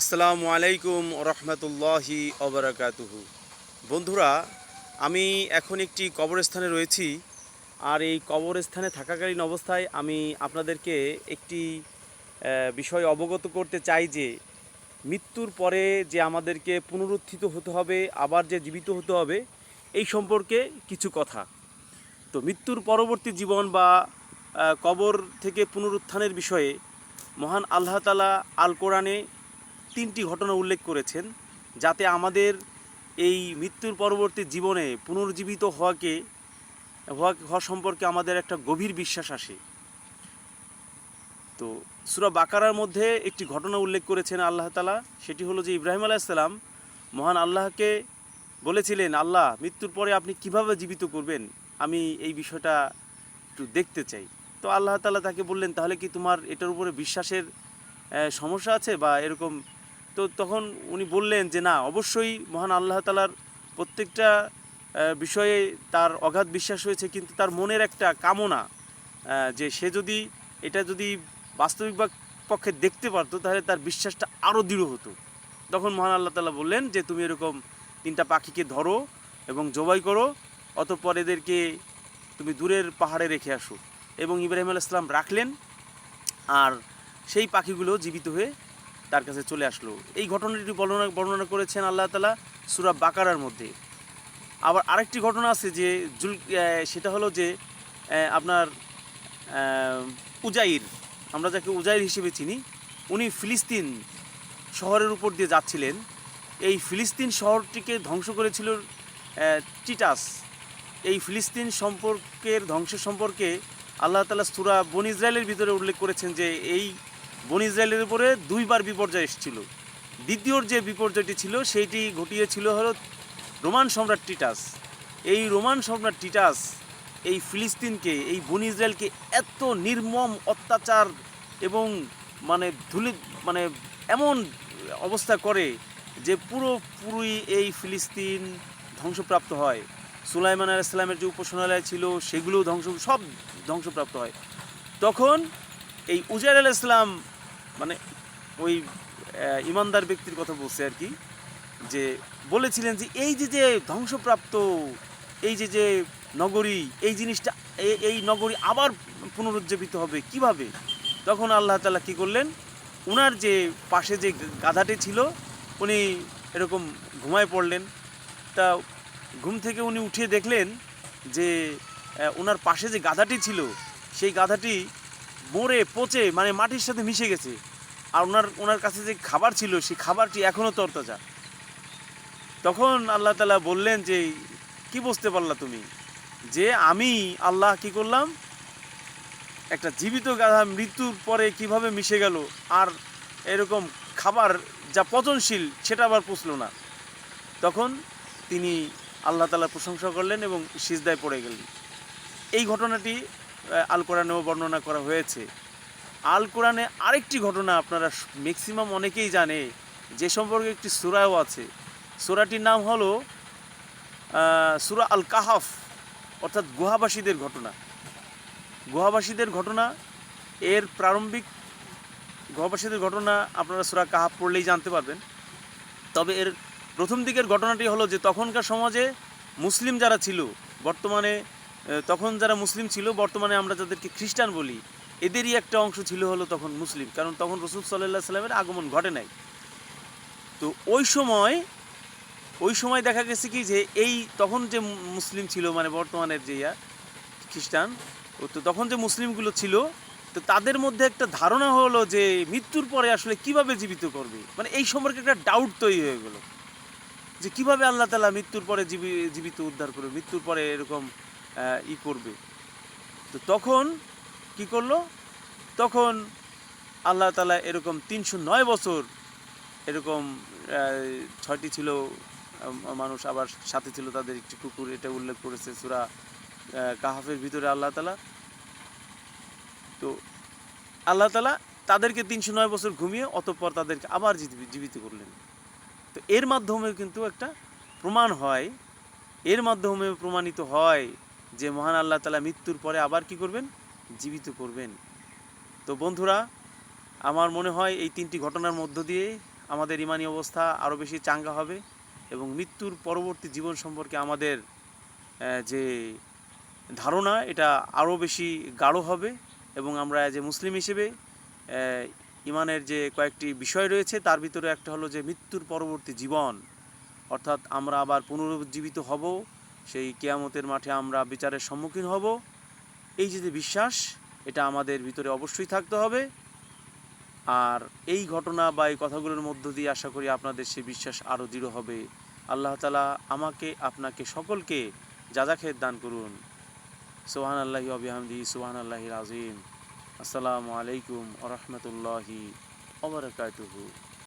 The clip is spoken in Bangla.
আসসালামু আলাইকুম রহমতুল্লাহি অবরাকাতুহু বন্ধুরা, আমি এখন একটি কবরস্থানে রয়েছি, আর এই কবরস্থানে থাকাকালীন অবস্থায় আমি আপনাদেরকে একটি বিষয় অবগত করতে চাই যে, মৃত্যুর পরে যে আমাদেরকে পুনরুত্থিত হতে হবে, আবার যে জীবিত হতে হবে, এই সম্পর্কে কিছু কথা। তো মৃত্যুর পরবর্তী জীবন বা কবর থেকে পুনরুত্থানের বিষয়ে মহান আল্লাহ তালা আল কোরআনে তিনটি ঘটনা উল্লেখ করেছেন যাতে আমাদের এই মৃত্যুর পরবর্তী জীবনে পুনর্জীবিত হওয়াকে হওয়া হওয়া সম্পর্কে আমাদের একটা গভীর বিশ্বাস আসে। তো সুরা বাকারার মধ্যে একটি ঘটনা উল্লেখ করেছেন আল্লাহ তালা সেটি হলো যে ইব্রাহিম আলাইসাল্লাম মহান আল্লাহকে বলেছিলেন, আল্লাহ, মৃত্যুর পরে আপনি কীভাবে জীবিত করবেন? আমি এই বিষয়টা একটু দেখতে চাই। তো আল্লাহ তালা তাকে বললেন, তাহলে কি তোমার এটার উপরে বিশ্বাসের সমস্যা আছে বা এরকম তো তখন উনি বললেন যে, না, অবশ্যই মহান আল্লাহ তালার প্রত্যেকটা বিষয়ে তার অগাধ বিশ্বাস হয়েছে, কিন্তু তার মনের একটা কামনা যে সে যদি, এটা যদি বাস্তবিক পক্ষে দেখতে পারতো, তাহলে তার বিশ্বাসটা আরও দৃঢ় হতো। তখন মহান আল্লাহ তালা বললেন যে, তুমি এরকম তিনটা পাখিকে ধরো এবং জবাই করো, অতঃপর এদেরকে তুমি দূরের পাহাড়ে রেখে আসো। এবং ইব্রাহিম আলাইহিস সালাম রাখলেন, আর সেই পাখিগুলো জীবিত হয়ে তার কাছে চলে আসলো। এই ঘটনাটি বর্ণনা বর্ণনা করেছেন আল্লাহ তালা সুরা বাকারার মধ্যে। আবার আরেকটি ঘটনা আছে যে জুল সেটা হলো যে আপনার উজাইর, আমরা যাকে উজাইর হিসেবে চিনি, উনি ফিলিস্তিন শহরের উপর দিয়ে যাচ্ছিলেন। এই ফিলিস্তিন শহরটিকে ধ্বংস করেছিল টিটাস। এই ফিলিস্তিন সম্পর্কের ধ্বংস সম্পর্কে আল্লাহ তালা সুরা বন ইসরায়েলের ভিতরে উল্লেখ করেছেন যে, এই বন ইসরায়েলের উপরে দুইবার বিপর্যয় এসেছিল। দ্বিতীয়র যে বিপর্যয়টি ছিল, সেইটি ঘটিয়েছিল হলো রোমান সম্রাট টিটাস। এই রোমান সম্রাট টিটাস এই ফিলিস্তিনকে, এই বন ইসরায়েলকে এত নির্মম অত্যাচার এবং মানে ধুলি মানে এমন অবস্থা করে যে পুরোপুরি এই ফিলিস্তিন ধ্বংসপ্রাপ্ত হয়। সুলাইমান আলাইসালামের যে উপাসনালয় ছিল, সেগুলোও ধ্বংস, সব ধ্বংসপ্রাপ্ত হয়। তখন এই উজাইর আলাহ ইসলাম ওই ইমানদার ব্যক্তির কথা বলছে আর কি, যে বলেছিলেন যে এই যে যে ধ্বংসপ্রাপ্ত, এই যে যে নগরী, এই জিনিসটা এই নগরী আবার পুনরুজ্জীবিত হবে কীভাবে? তখন আল্লাহ তালা কী করলেন? উনার যে পাশে যে গাধাটি ছিল, উনি এরকম ঘুমায় পড়লেন। তা ঘুম থেকে উনি উঠে দেখলেন যে ওনার পাশে যে গাধাটি ছিল, সেই গাধাটি মরে পচে মানে মাটির সাথে মিশে গেছে। আর ওনার ওনার কাছে যে খাবার ছিল, সেই খাবারটি এখনও তরতাজা। তখন আল্লাহ তালা বললেন যে, কি বুঝতে পারলা তুমি? যে আমি আল্লাহ কি করলাম? একটা জীবিত গাধা মৃত্যুর পরে কীভাবে মিশে গেল? আর এরকম খাবার যা পচনশীল, সেটা আবার পুষল না। তখন তিনি আল্লাহ তালার প্রশংসা করলেন এবং সিজদায় পড়ে গেলেন। এই ঘটনাটি আল কোরআনেও বর্ণনা করা হয়েছে। আল কোরআনে আরেকটি ঘটনা আপনারা ম্যাক্সিমাম অনেকেই জানে, যে সম্পর্কে একটি সুরাও আছে। সুরাটির নাম হলো সুরা আল কাহাফ অর্থাৎ গুহাবাসীদের ঘটনা। গুহাবাসীদের ঘটনা, এর প্রারম্ভিক গুহাবাসীদের ঘটনা আপনারা সুরা কাহাফ পড়লেই জানতে পারবেন। তবে এর প্রথম দিকের ঘটনাটি হলো যে, তখনকার সমাজে মুসলিম যারা ছিল, বর্তমানে তখন যারা মুসলিম ছিল, বর্তমানে আমরা যাদেরকে খ্রিস্টান বলি এদেরই একটা অংশ ছিল হলো তখন মুসলিম, কারণ তখন রসুল সাল্লাহ সাল্লামের আগমন ঘটে নাই। তো ওই সময় ওই সময় দেখা গেছে কি যে এই তখন যে মুসলিম ছিল মানে বর্তমানের যে ইয়া, খ্রিস্টান তো তখন যে মুসলিমগুলো ছিল, তো তাদের মধ্যে একটা ধারণা হলো যে মৃত্যুর পরে আসলে কীভাবে জীবিত করবে? মানে এই সম্পর্কে একটা ডাউট তৈরি হয়ে গেলো। যে কীভাবে আল্লাহ তালা মৃত্যুর পরে জীবি- জীবিত উদ্ধার করবে, মৃত্যুর পরে এরকম ই করবে। তো তখন কি করল? তখন আল্লাহ তালা এরকম তিনশো নয় বছর এরকম ছয়টি ছিল মানুষ আবার সাথে ছিল তাদের একটি কুকুর, এটা উল্লেখ করেছে সুরা কাহাফের ভিতরে আল্লাহ তালা তো আল্লাহ তালা তাদেরকে তিনশো নয় বছর ঘুমিয়ে অতঃপর তাদেরকে আবার জীবিত করলেন। তো এর মাধ্যমে কিন্তু একটা প্রমাণ হয়, এর মাধ্যমে প্রমাণিত হয় যে মহান আল্লাহ তালা মৃত্যুর পরে আবার কি করবেন? জীবিত করবেন। তো বন্ধুরা, আমার মনে হয় এই তিনটি ঘটনার মধ্য দিয়ে আমাদের ইমানি অবস্থা আরও বেশি চাঙ্গা হবে এবং মৃত্যুর পরবর্তী জীবন সম্পর্কে আমাদের যে ধারণা, এটা আরও বেশি গাঢ় হবে এবং আমরা যে মুসলিম হিসেবে ইমানের যে কয়েকটি বিষয় রয়েছে, তার ভিতরে একটা হলো যে মৃত্যুর পরবর্তী জীবন। অর্থাৎ আমরা আবার পুনরুজ্জীবিত হব, সেই কেয়ামতের মাঠে আমরা বিচারের সম্মুখীন হব। এই যে বিশ্বাস, এটা আমাদের ভিতরে অবশ্যই থাকতে হবে। আর এই ঘটনা বা এই কথাগুলোর মধ্য দিয়ে আশা করি আপনাদের সে বিশ্বাস আরও দৃঢ় হবে। আল্লাহ তালা আমাকে, আপনাকে সকলকে যাজা খেত দান করুন। সোহান আল্লাহি আবিহামদি সোহান আল্লাহি আজিম আসসালামু আলাইকুম আ রহমতুল্লাহি ওবরাকাতুহু